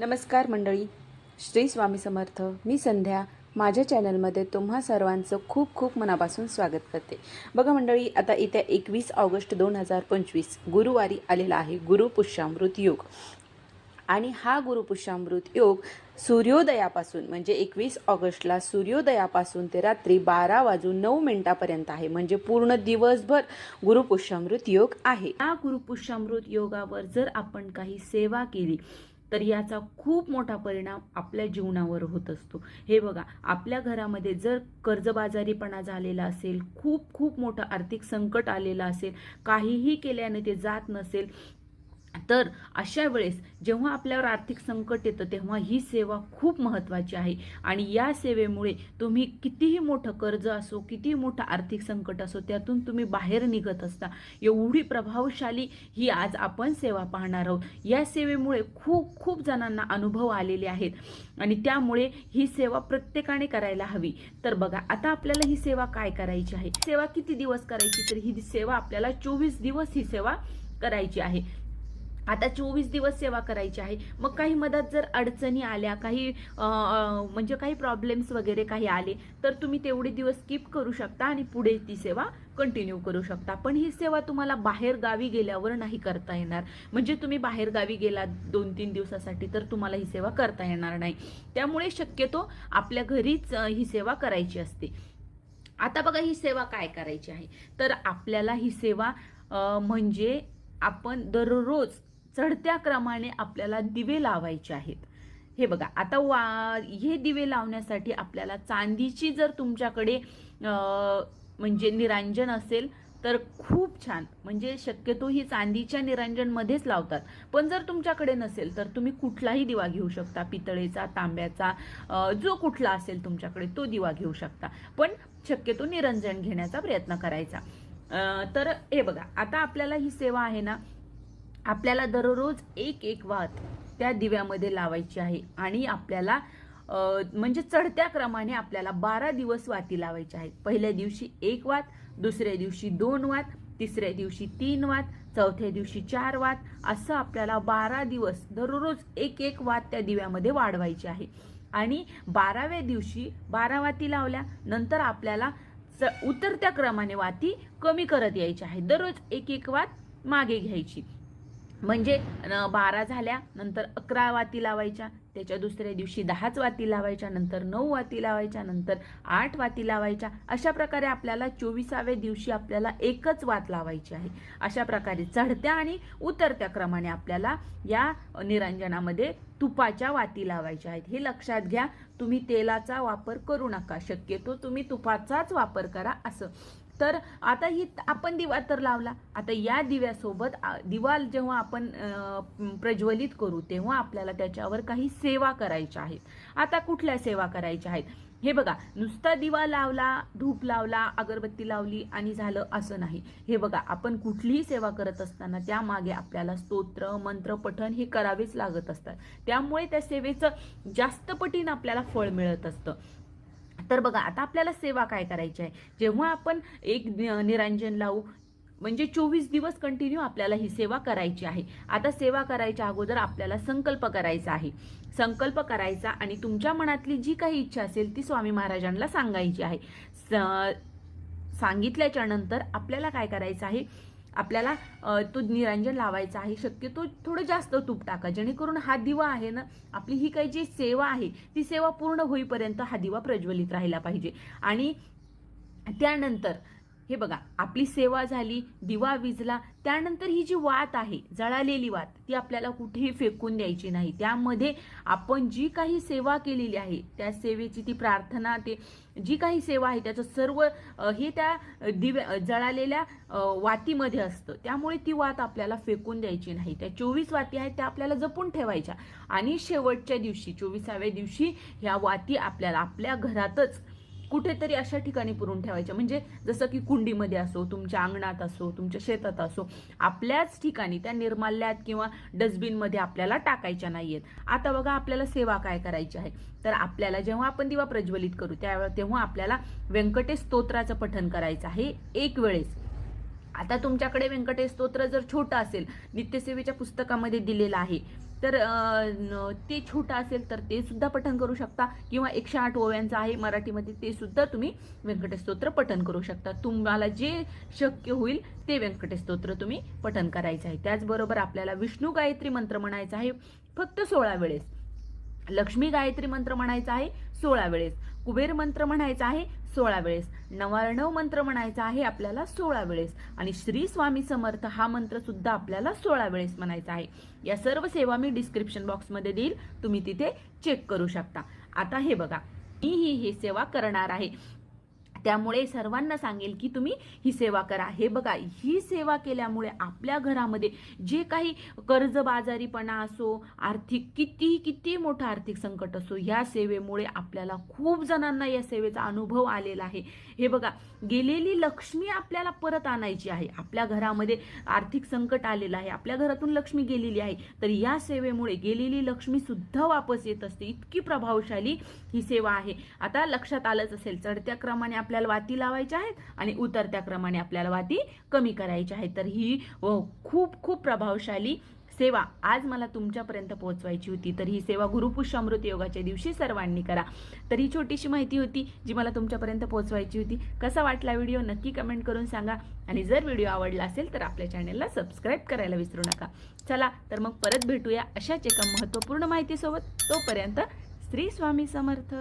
नमस्कार मंडळी. श्री स्वामी समर्थ. मी संध्या. माझ्या चॅनलमध्ये तुम्हा सर्वांचं खूप खूप मनापासून स्वागत करते. बघा मंडळी आता येत्या एकवीस ऑगस्ट दोन हजार पंचवीस. गुरुवारी आलेला आहे गुरुपुष्यामृत योग. आणि हा गुरुपुष्यामृत योग सूर्योदयापासून म्हणजे एकवीस ऑगस्टला सूर्योदयापासून ते रात्री बारा वाजून नऊ मिनिटापर्यंत आहे. म्हणजे पूर्ण दिवसभर गुरुपुष्यामृत योग आहे. या गुरुपुष्यामृत योगावर जर आपण काही सेवा केली तर याचा खूप मोठा परिणाम आपल्या जीवनावर होत असतो. हे बघा आपल्या घरामध्ये जर कर्जबाजारीपणा झालेला असेल खूप खूप मोठं आर्थिक संकट आलेलं असेल काहीही केल्याने ते जात नसेल तर अशा वेळेस जेव्हा आपल्यावर आर्थिक संकट येतं तेव्हा ही सेवा खूप महत्त्वाची आहे. आणि या सेवेमुळे तुम्ही कितीही मोठं कर्ज असो कितीही मोठं आर्थिक संकट असो त्यातून तुम्ही बाहेर निघत असता. एवढी प्रभावशाली ही आज आपण सेवा पाहणार आहोत. या सेवेमुळे खूप खूप जणांना अनुभव आलेले आहेत. आणि त्यामुळे ही सेवा प्रत्येकाने करायला हवी. तर बघा आता आपल्याला ही सेवा काय करायची आहे? सेवा किती दिवस करायची? तर ही सेवा आपल्याला चोवीस दिवस ही सेवा करायची आहे. आता चोवीस दिवस सेवा करायची आहे. मग काही मदत जर अडचणी आल्या काही म्हणजे काही प्रॉब्लेम्स वगैरे काही आले तर तुम्ही तेवढे दिवस स्किप करू शकता आणि पुढे ती सेवा कंटिन्यू करू शकता. पण ही सेवा तुम्हाला बाहेर गावी गेल्यावर नाही करता येणार. म्हणजे तुम्ही बाहेर गावी गेला दोन तीन दिवसासाठी तर तुम्हाला ही सेवा करता येणार नाही. त्यामुळे शक्यतो आपल्या घरीच ही सेवा करायची असते. आता बघा ही सेवा काय करायची आहे? तर आपल्याला ही सेवा म्हणजे आपण दररोज चढत्या क्रमाने आपल्याला दिवे लावायचे आहेत. हे बघा आता वा हे दिवे लावण्यासाठी आपल्याला चांदीची जर तुमच्याकडे म्हणजे निरांजन असेल तर खूप छान. म्हणजे शक्यतो ही चांदीच्या निरांजनमध्येच लावतात. पण जर तुमच्याकडे नसेल तर तुम्ही कुठलाही दिवा घेऊ शकता. पितळेचा तांब्याचा जो कुठला असेल तुमच्याकडे तो दिवा घेऊ शकता. पण शक्यतो निरंजन घेण्याचा प्रयत्न करायचा. तर हे बघा आता आपल्याला ही सेवा आहे ना आपल्याला दररोज एक एक वात त्या दिव्यामध्ये लावायची आहे. आणि आपल्याला म्हणजे चढत्या क्रमाने आपल्याला बारा दिवस वाती लावायच्या आहेत. पहिल्या दिवशी एक वात दुसऱ्या दिवशी दोन वात तिसऱ्या दिवशी तीन वात चौथ्या दिवशी चार वात असं आपल्याला बारा दिवस दररोज एक एक वात त्या दिव्यामध्ये वाढवायची आहे. आणि बाराव्या दिवशी बारा वाती लावल्या नंतर आपल्याला च उतरत्या क्रमाने वाती कमी करत यायची आहे. दररोज एक एक वात मागे घ्यायची. म्हणजे बारा झाल्या नंतर अकरा वाती लावायच्या त्याच्या दुसऱ्या दिवशी दहाच वाती लावायच्या नंतर नऊ वाती लावायच्या नंतर आठ वाती लावायच्या अशा प्रकारे आपल्याला चोवीसाव्या दिवशी आपल्याला एकच वात लावायची आहे. अशा प्रकारे चढत्या आणि उतरत्या क्रमाने आपल्याला या निरंजनामध्ये तुपाच्या वाती लावायच्या आहेत. हे लक्षात घ्या तुम्ही तेलाचा वापर करू नका. शक्यतो तुम्ही तुपाचाच वापर करा असं. तर आता ही आपण दिवा तर लावला. आता या दिव्यासोबत दिवा जेव्हा आपण प्रज्वलित करू तेव्हा आपल्याला त्याच्यावर काही सेवा करायच्या आहेत. आता कुठल्या सेवा करायच्या आहेत? हे बघा नुसता दिवा लावला धूप लावला अगरबत्ती लावली आणि झालं असं नाही. हे बघा आपण कुठलीही सेवा करत असताना त्यामागे आपल्याला स्तोत्र मंत्र पठण हे करावेच लागत असतात. त्यामुळे त्या सेवेचं जास्त पटीनं आपल्याला फळ मिळत असतं. तर बघा आता आपल्याला सेवा काय करायची आहे? जेव्हा आपण एक नि- निरांजन लावू म्हणजे चोवीस दिवस कंटिन्यू आपल्याला ही सेवा करायची आहे. आता सेवा करायच्या अगोदर आपल्याला संकल्प करायचा आहे. संकल्प करायचा आणि तुमच्या मनातली जी काही इच्छा असेल ती स्वामी महाराजांना सांगायची आहे. स- सांगितल्याच्या नंतर आपल्याला काय करायचं आहे? आपल्याला तो निरंजन लावायचा आहे. शक्यतो थोडं जास्त तूप टाका. जेणेकरून हा दिवा आहे ना आपली ही काही जी सेवा आहे ती सेवा पूर्ण होईपर्यंत हा दिवा प्रज्वलित राहिला पाहिजे. आणि त्यानंतर हे बघा आपली सेवा झाली दिवा विजला त्यानंतर ही जी वात आहे जळालेली वात ती आपल्याला कुठेही फेकून द्यायची नाही. त्यामध्ये आपण जी काही सेवा केलेली आहे त्या सेवेची ती प्रार्थना ते जी काही सेवा आहे त्याचं सर्व हे त्या दिव्या जळालेल्या वातीमध्ये असतं. त्यामुळे ती वात आपल्याला फेकून द्यायची नाही. त्या चोवीस वाती आहेत त्या आपल्याला जपून ठेवायच्या. आणि शेवटच्या दिवशी चोवीसाव्या दिवशी ह्या वाती आपल्याला आपल्या घरातच कुठेतरी अशा ठिकाणी पुरून ठेवायच्या. म्हणजे जसं की कुंडीमध्ये असो तुमच्या अंगणात असो तुमच्या शेतात असो आपल्याच ठिकाणी त्या निर्माल्यात किंवा डस्टबिनमध्ये आपल्याला टाकायच्या नाहीयेत. आता बघा आपल्याला सेवा काय करायची आहे? तर आपल्याला जेव्हा आपण दिवा प्रज्वलित करू त्या तेव्हा आपल्याला व्यंकटेश स्तोत्राचं पठन करायचं आहे एक वेळेस. आता तुमच्याकडे व्यंकटेश स्तोत्र जर छोटं असेल नित्यसेवेच्या पुस्तकामध्ये दिलेलं आहे तर ते छोटं असेल तर ते सुद्धा पठण करू शकता. किंवा एकशे आठ ओव्यांचं आहे मराठीमध्ये ते सुद्धा तुम्ही व्यंकटेश पठन पठण करू शकता. तुम्हाला जे शक्य होईल ते व्यंकटेशस्तोत्र तुम्ही पठण करायचं आहे. त्याचबरोबर आपल्याला विष्णू गायत्री मंत्र म्हणायचा आहे. फक्त सोळा वेळेस. लक्ष्मी गायत्री मंत्र म्हणायचा आहे सोळा वेळेस. कुबेर मंत्र म्हणायचा आहे सोळा वेळेस. नवार्णव मंत्र म्हणायचा आहे आपल्याला सोळा वेळेस. आणि श्री स्वामी समर्थ हा मंत्र सुद्धा आपल्याला सोळा वेळेस म्हणायचा आहे. या सर्व सेवा मी डिस्क्रिप्शन बॉक्समध्ये देईल. तुम्ही तिथे चेक करू शकता. आता हे बघा. मी ही ही सेवा करणार आहे. त्यामुळे सर्वांना सांगेल की तुम्ही ही सेवा करा. हे बघा ही सेवा केल्यामुळे आपल्या घरामध्ये जे काही कर्जबाजारीपणा असो आर्थिक किती किती मोठं आर्थिक संकट असो या सेवेमुळे आपल्याला खूप जणांना या सेवेचा अनुभव आलेला आहे. हे बघा गेलेली लक्ष्मी आपल्याला परत आणायची आहे. आपल्या घरामध्ये आर्थिक संकट आलेलं आहे. आपल्या घरातून लक्ष्मी गेलेली आहे. तर या सेवेमुळे गेलेली लक्ष्मी सुद्धा वापस येत असते. इतकी प्रभावशाली ही सेवा आहे. आता लक्षात आलंच असेल चढत्या क्रमाने आपल्याला वाती लावायच्या आहेत आणि उतरत्या क्रमाने आपल्याला वाती कमी करायच्या आहेत. तर ही खूप खूप प्रभावशाली सेवा आज मला तुमच्यापर्यंत पोहोचवायची होती. तर ही सेवा गुरुपुष्यामृत योगाच्या दिवशी सर्वांनी करा. तर ही छोटीशी माहिती होती जी मला तुमच्यापर्यंत पोहोचवायची होती. कसा वाटला व्हिडिओ नक्की कमेंट करून सांगा. आणि जर व्हिडिओ आवडला असेल तर आपल्या चॅनलला सबस्क्राईब करायला विसरू नका. चला तर मग परत भेटूया अशाच एका महत्त्वपूर्ण माहितीसोबत. तोपर्यंत श्री स्वामी समर्थ.